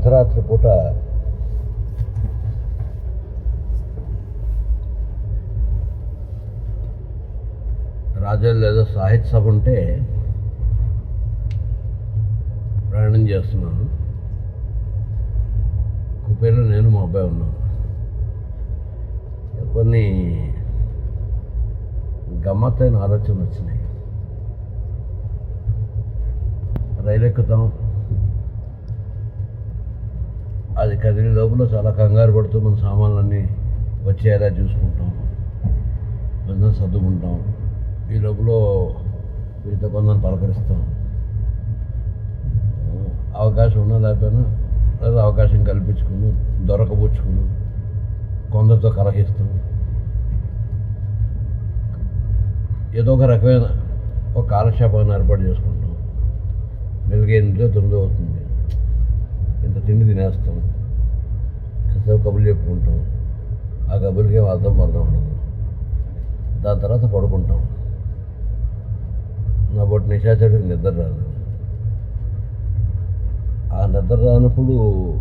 అర్ధరాత్రి పూట రాజాలు ఏదో సాహిత్య సభ ఉంటే ప్రయాణం చేస్తున్నాను. కుపేలో నేను మా అబ్బాయి ఉన్నాను కొన్ని గమ్మత్తైన ఆలోచనలు వచ్చినాయి. రైలు ఎక్కుతాం అది కదిలే లోపల చాలా కంగారు పడుతూ మన సామాన్లన్నీ వచ్చేలా చూసుకుంటాం. కొంచెం సర్దుకుంటాం. ఈ లోపల మీతో కొందరు పలకరిస్తాం. అవకాశం ఉన్నా లేకపోయినా లేదా అవకాశం కల్పించుకుని దొరకబుచ్చుకుని కొందరితో కలహిస్తాం ఏదో ఒక రకమైన ఒక కాలక్షేపాన్ని ఏర్పాటు చేసుకుంటాం. వెలుగు ఎనిమిదో తొమ్మిదో అవుతుంది ఇంత తిండి తినేస్తాం. కాసేపు కబుర్లు చెప్పుకుంటాం. ఆ కబుర్లకి ఏం అర్థం పర్థం ఉండదు. దాని తర్వాత పడుకుంటాం. నా బొట్టు నిశాచడికి నిద్ర రాదు. ఆ నిద్ర రానప్పుడు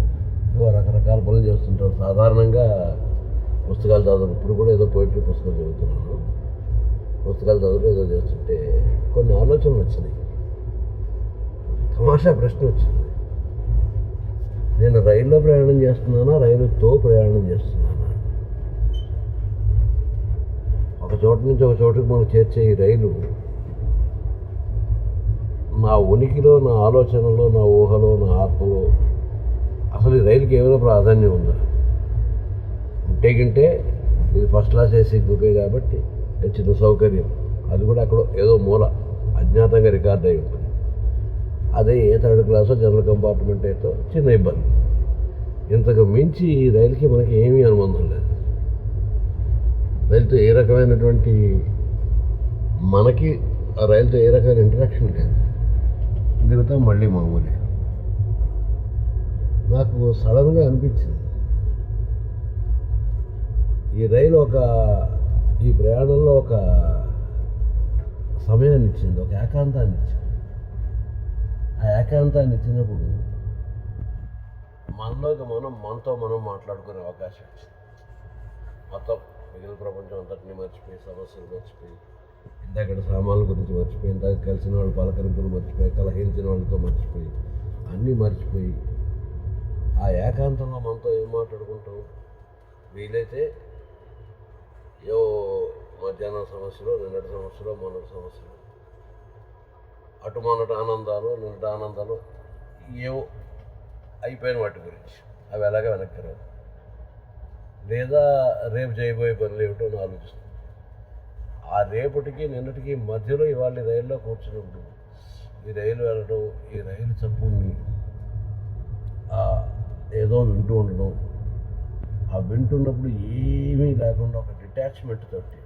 రకరకాల పనులు చేస్తుంటాం. సాధారణంగా పుస్తకాలు చదవడం ఇప్పుడు కూడా ఏదో పోయిటరీ పుస్తకం చదువుతున్నాను. పుస్తకాలు చదువుతూ ఏదో చేస్తుంటే కొన్ని ఆలోచనలు వచ్చినాయి. తమాషా ప్రశ్న వచ్చింది. నేను రైల్లో ప్రయాణం చేస్తున్నానా రైలుతో ప్రయాణం చేస్తున్నానా? ఒక చోట నుంచి ఒక చోటుకి మనం చేర్చే ఈ రైలు నా ఉనికిలో నా ఆలోచనలో నా ఊహలో నా ఆత్మలో అసలు ఈ రైలుకి ఏమైనా ప్రాధాన్యం ఉందా? ఉంటే గింటే ఇది ఫస్ట్ క్లాస్ ఏసీ గ్రూపే కాబట్టి చిన్న సౌకర్యం. అది కూడా అక్కడ ఏదో మూల అజ్ఞాతంగా రికార్డ్ అయి ఉంటుంది. అదే ఏ థర్డ్ క్లాసో జనరల్ కంపార్ట్మెంట్ అయితే చిన్న ఇబ్బంది. ఇంతకు మించి ఈ రైలుకి మనకి ఏమీ అనుబంధం లేదు. రైలుతో ఏ రకమైనటువంటి మనకి ఆ రైలుతో ఏ రకమైన ఇంటరాక్షన్ లేదు. దిగుతాం మళ్ళీ మామూలే. నాకు సడన్గా అనిపించింది. ఈ రైలు ఒక ఈ ప్రయాణంలో ఒక సమయాన్ని ఇచ్చింది ఒక ఏకాంతాన్ని ఇచ్చింది. ఆ ఏకాంతాన్ని ఇచ్చినప్పుడు మనలోకి మనం మనతో మనం మాట్లాడుకునే అవకాశం వచ్చింది. మొత్తం మిగిలిన ప్రపంచం అంతటిని మర్చిపోయి సమస్యలు మర్చిపోయి ఇందాక సామాన్ల గురించి మర్చిపోయి ఇందాక కలిసిన వాళ్ళు పలకరింపులు మర్చిపోయి కలహించిన వాళ్ళతో మర్చిపోయి అన్నీ మర్చిపోయి ఆ ఏకాంతంలో మనతో ఏం మాట్లాడుకుంటాం? వీలైతే ఏవో మధ్యాహ్నం సమస్యలు నిన్నటి సమస్యలు మొన్నటి సమస్యలు అటు మొన్నటి ఆనందాలు నిన్నటి ఆనందాలు ఏవో అయిపోయిన వాటి గురించి. అవి ఎలాగ వెనక్కి రావు. లేదా రేపు చేయబోయే పనులు ఏమిటో అని ఆలోచిస్తుంది ఆ రేపటికి నిన్నటికి మధ్యలో ఇవాళ రైల్లో కూర్చున్నప్పుడు ఈ రైలు వెళ్ళడం ఈ రైలు చప్పుని ఏదో వింటూ ఉండడం. ఆ వింటున్నప్పుడు ఏమీ లేకుండా ఒక డిటాచ్మెంట్ తోటి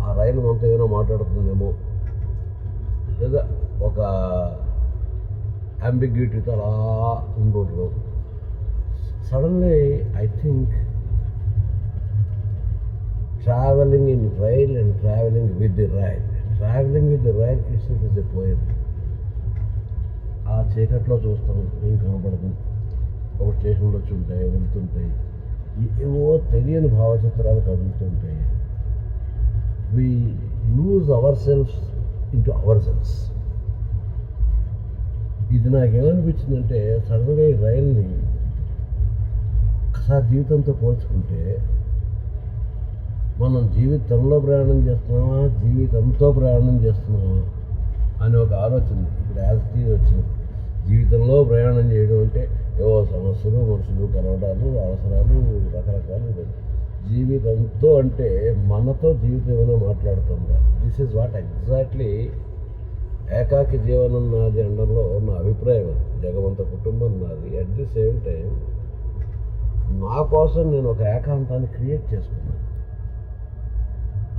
ఆ రైలు మనతో ఏమైనా మాట్లాడుతుందేమో లేదా ఒక అంబిగ్యూటీతో అలా ఉండరు suddenly I think traveling in rail and traveling with the rail traveling with the rail it's is a poem ఆ చీకట్లో చూస్తాం ఏం కనపడదు ఒక స్టేషన్లో వచ్చి ఉంటాయి వెళ్తుంటాయి ఏవో తెలియని భావచిత్రాలు కదులుతుంటాయి we lose ourselves into ourselves ఇది నాకేమనిపించిందంటే సడన్గా ఈ రైల్ని ఒకసారి జీవితంతో పోల్చుకుంటే మనం జీవితంలో ప్రయాణం చేస్తున్నామా జీవితంతో ప్రయాణం చేస్తున్నామా అని ఒక ఆలోచన ఇప్పుడు యాజిటీ వచ్చింది జీవితంలో ప్రయాణం చేయడం అంటే ఏవో సమస్యలు మనుషులు కలవడాలు అవసరాలు రకరకాలు ఇవన్నీ. జీవితంతో అంటే మనతో జీవితం ఏమైనా మాట్లాడుతుందా దిస్ ఈజ్ వాట్ ఎగ్జాక్ట్లీ ఏకాకి జీవనం నాది అనడంలో నా అభిప్రాయం అది. జగవంత కుటుంబం నాది. అట్ ది సేమ్ టైం నా కోసం నేను ఒక ఏకాంతాన్ని క్రియేట్ చేసుకున్నాను.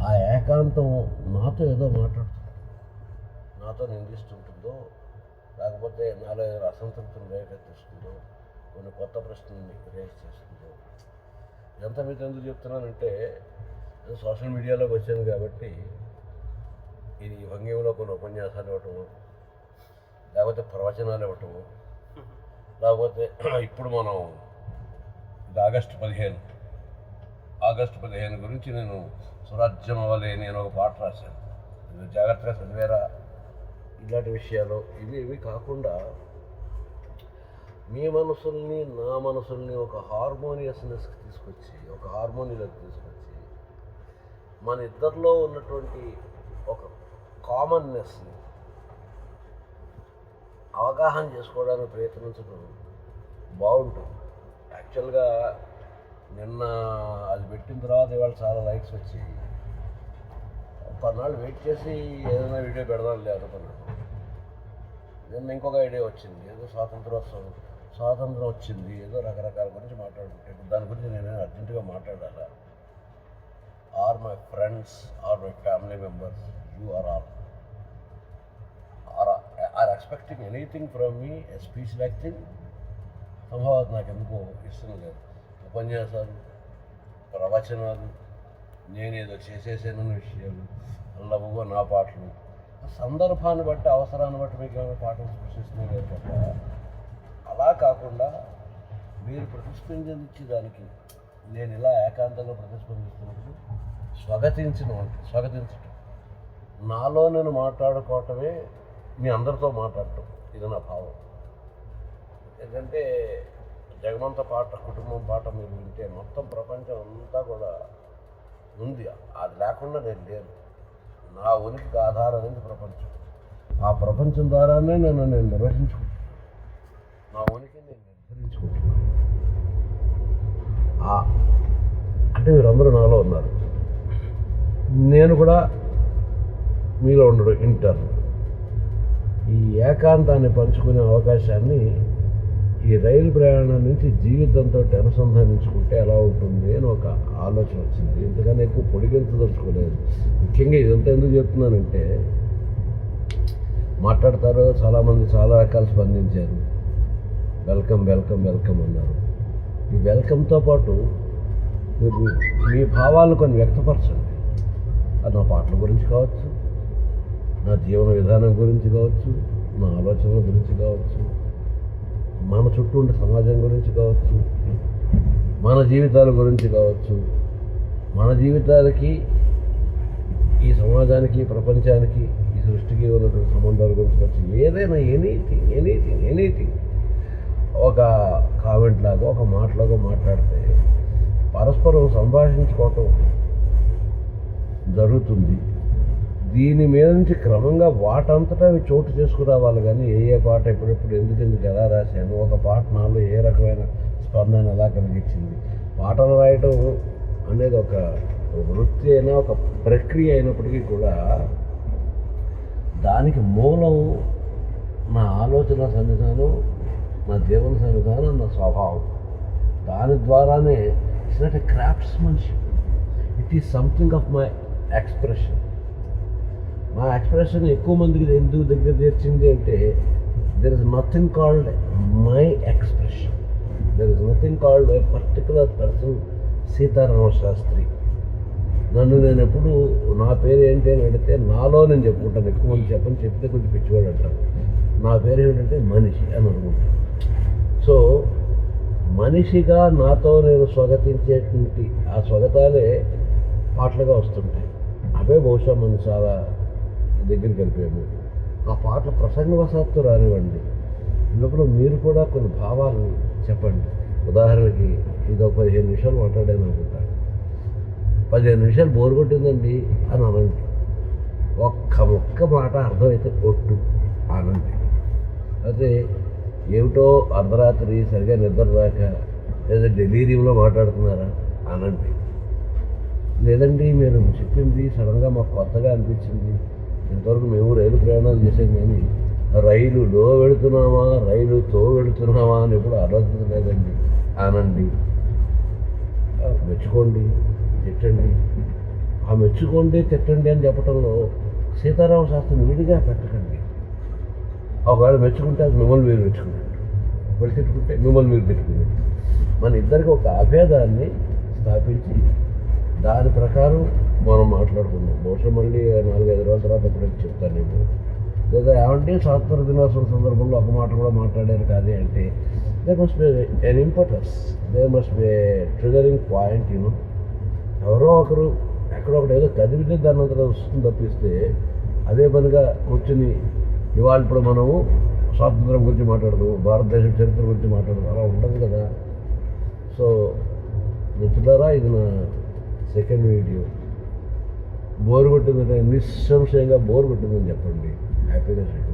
ఆ ఏకాంతం నాతో ఏదో మాట్లాడుతుంది. నాతో నిందిస్తుంటుందో లేకపోతే నాలో ఏదో అసంతృప్తిని రేకెత్తిస్తుందో కొన్ని కొత్త ప్రశ్నల్ని రేస్ చేస్తుంది. ఎంత మీకు ఎందుకు చెప్తున్నానంటే సోషల్ మీడియాలోకి వచ్చాను కాబట్టి ఇది భంగిమలో కొన్ని ఉపన్యాసాలు ఇవ్వటము లేకపోతే ప్రవచనాలు ఇవ్వటము లేకపోతే ఇప్పుడు మనం ఇది ఆగస్టు పదిహేను. ఆగస్టు పదిహేను గురించి నేను స్వరాజ్యం అవ్వలే నేను ఒక పాట రాశాను. ఇది జాగ్రత్తగా చదివేరా? ఇలాంటి విషయాలు ఇవి ఇవి కాకుండా మీ మనసుల్ని నా మనసుల్ని ఒక హార్మోనియస్నెస్కి తీసుకొచ్చి ఒక హార్మోనియలోకి తీసుకొచ్చి మన ఇద్దరిలో ఉన్నటువంటి ఒక కామన్నెస్ని అవగాహన చేసుకోవడానికి ప్రయత్నించడం బాగుంటుంది. యాక్చువల్గా నిన్న అది పెట్టిన తర్వాత ఇవాళ చాలా లైక్స్ వచ్చాయి. కొన్నాళ్ళు వెయిట్ చేసి ఏదైనా వీడియో పెడదాం లేదు అనుకున్నాను. నిన్న ఇంకొక ఐడియా వచ్చింది. ఏదో స్వాతంత్రోత్సవం. స్వాతంత్రం వచ్చింది ఏదో రకరకాల గురించి మాట్లాడుకుంటే ఇప్పుడు దాని గురించి నేను అర్జెంటుగా మాట్లాడాలా? Or my friends or my family members you are all are are expecting anything from me a speech like thing సంభవం నాకు ఎందుకో ఇష్టం లేదు. ఉపన్యాసాలు ప్రవచనాలు నేనేదో చేసేసానన్న విషయాలు అల్లబువ్వ నా పాటలు. ఆ సందర్భాన్ని బట్టి అవసరాన్ని బట్టి మీకు ఏమైనా పాటలు సృష్టిస్తున్నాయి లేదు తప్ప అలా కాకుండా మీరు ప్రతిస్పందించే దానికి నేను ఇలా ఏకాంతంగా ప్రతిస్పందిస్తున్నప్పుడు స్వాగతించిన స్వాగతించటం. నాలో నేను మాట్లాడుకోవటమే మీ అందరితో మాట్లాడటం. ఇది నా భావం. ఎందుకంటే జగమంత పాట కుటుంబం పాట మీరు వింటే మొత్తం ప్రపంచం అంతా కూడా ఉంది. అది లేకుండా నేను లేను. నా ఉనికికి ఆధారమైంది ప్రపంచం. ఆ ప్రపంచం ద్వారానే నన్ను నేను నిర్వహించుకుంటాను నా ఉనికిని నేను అంటే మీరందరూ నాలో ఉన్నారు. నేను కూడా మీలో ఉండడు ఇంటర్. ఈ ఏకాంతాన్ని పంచుకునే అవకాశాన్ని ఈ రైలు ప్రయాణం నుంచి జీవితంతో అనుసంధానించుకుంటే ఎలా ఉంటుంది అని ఒక ఆలోచన వచ్చింది. ఎందుకని ఎక్కువ పొడిగించదలుచుకోలేదు ముఖ్యంగా ఇదంతా ఎందుకు చెప్తున్నానంటే మాట్లాడతారు చాలామంది చాలా రకాలు స్పందించారు. వెల్కమ్ వెల్కమ్ వెల్కమ్ అన్నారు. ఈ వెల్కమ్తో పాటు మీరు మీ భావాలు కొన్ని వ్యక్తపరచండి. అది నా పాటల గురించి కావచ్చు నా జీవన విధానం గురించి కావచ్చు నా ఆలోచనల గురించి కావచ్చు మన చుట్టూ ఉండే సమాజం గురించి కావచ్చు మన జీవితాల గురించి కావచ్చు. మన జీవితాలకి ఈ సమాజానికి ప్రపంచానికి ఈ సృష్టికి ఉన్నటువంటి సంబంధాల గురించి కావచ్చు. ఏదైనా ఎనీథింగ్ ఎనీథింగ్ ఎనీథింగ్ ఒక కామెంట్ లాగా ఒక మాటలాగా మాట్లాడితే పరస్పరం సంభాషించుకోవటం జరుగుతుంది. దీని మీద నుంచి క్రమంగా వాటంతటా అవి చోటు చేసుకురావాలి కానీ ఏ ఏ పాట ఎప్పుడెప్పుడు ఎందుకు ఎందుకు ఎలా రాశాను ఒక పాట నాలో ఏ రకమైన స్పందన ఎలా కలిగించింది పాటలు రాయటం అనేది ఒక వృత్తి అయినా ఒక ప్రక్రియ అయినప్పటికీ కూడా దానికి మూలం నా ఆలోచన సన్నిధానం నా జీవన సన్నిధానం నా స్వభావం. దాని ద్వారానే it's not a craftsmanship it is something of my expression మా ఎక్స్ప్రెషన్ ఎక్కువ మందికి ఎందుకు దగ్గర చేర్చింది అంటే there is nothing called my expression there is nothing called a particular person Sitarama Sastri నన్ను నేను ఎప్పుడు నా పేరు ఏంటి అని అడిగితే నాలో నేను చెప్పుకుంటాను. ఎక్కువ మంది చెప్పని చెప్తే కొంచెం పిచ్చివాడు అంటారు. నా పేరు ఏమిటంటే మనిషి అని అనుకుంటాను. సో మనిషిగా నాతో నేను స్వాగతించేటువంటి ఆ స్వాగతాలే పాటలుగా వస్తుంటాయి. అవే బహుశా మనం చాలా దగ్గరికి వెళ్ళిపోయాము. ఆ పాట ప్రసంగవశాత్తు రానివ్వండి. లోపల మీరు కూడా కొన్ని భావాలు చెప్పండి. ఉదాహరణకి ఇదో పదిహేను నిమిషాలు మాట్లాడాను అనుకుంటాను పదిహేను నిమిషాలు బోర్ కొట్టిందండి అని అనండి. ఒక్క ఒక్క మాట అర్థమైతే కొట్టు అనండి అయితే ఏమిటో అర్ధరాత్రి సరిగా నిద్ర రాక లేదా డెలీరియంలో మాట్లాడుతున్నారా అనండి లేదండి మీరు చెప్పింది సడన్గా మాకు కొత్తగా అనిపించింది. ఇంతవరకు మేము రైలు ప్రయాణాలు చేసాం కానీ రైలులో వెళుతున్నామా రైలుతో వెళుతున్నామా అని ఎప్పుడు ఆలోచించలేదండి అనండి మెచ్చుకోండి తిట్టండి. ఆ మెచ్చుకోండి తిట్టండి అని చెప్పడంలో సీతారామ శాస్త్రం విడిగా పెట్టకండి. ఒకవేళ మెచ్చుకుంటే అది మిమ్మల్ని మీరు మెచ్చుకున్నట్టు ఒకవేళ తిట్టుకుంటే మిమ్మల్ని మీరు తిట్టుకున్నట్టు మన ఇద్దరికి ఒక అభేదాన్ని స్థాపించి దాని ప్రకారం మనం మాట్లాడుకుందాం. బహుశా మళ్ళీ నాలుగైదు రోజుల తర్వాత ఇప్పుడు చెప్తాను నేను లేదా ఏమంటే స్వాతంత్ర దినోత్సవం సందర్భంలో ఒక మాట కూడా మాట్లాడారు కాదే అంటే they must be an importance they must be triggering point you know ఎవరో ఒకరు ఎక్కడొకటి ఏదో కదిపితే దాని అంతా వస్తుంది తప్పిస్తే అదే పనిగా కూర్చుని ఇవాళ ఇప్పుడు మనము స్వాతంత్రం గురించి మాట్లాడదు భారతదేశం చరిత్ర గురించి మాట్లాడదాం అలా ఉండదు కదా. సో మిత్రులారా ఇది నా సెకండ్ వీడియో బోర్ కొట్టిందంటే నిస్సంశయంగా బోర్ కొట్టిందని చెప్పండి. హ్యాపీనెస్ స్వీకరిస్తాను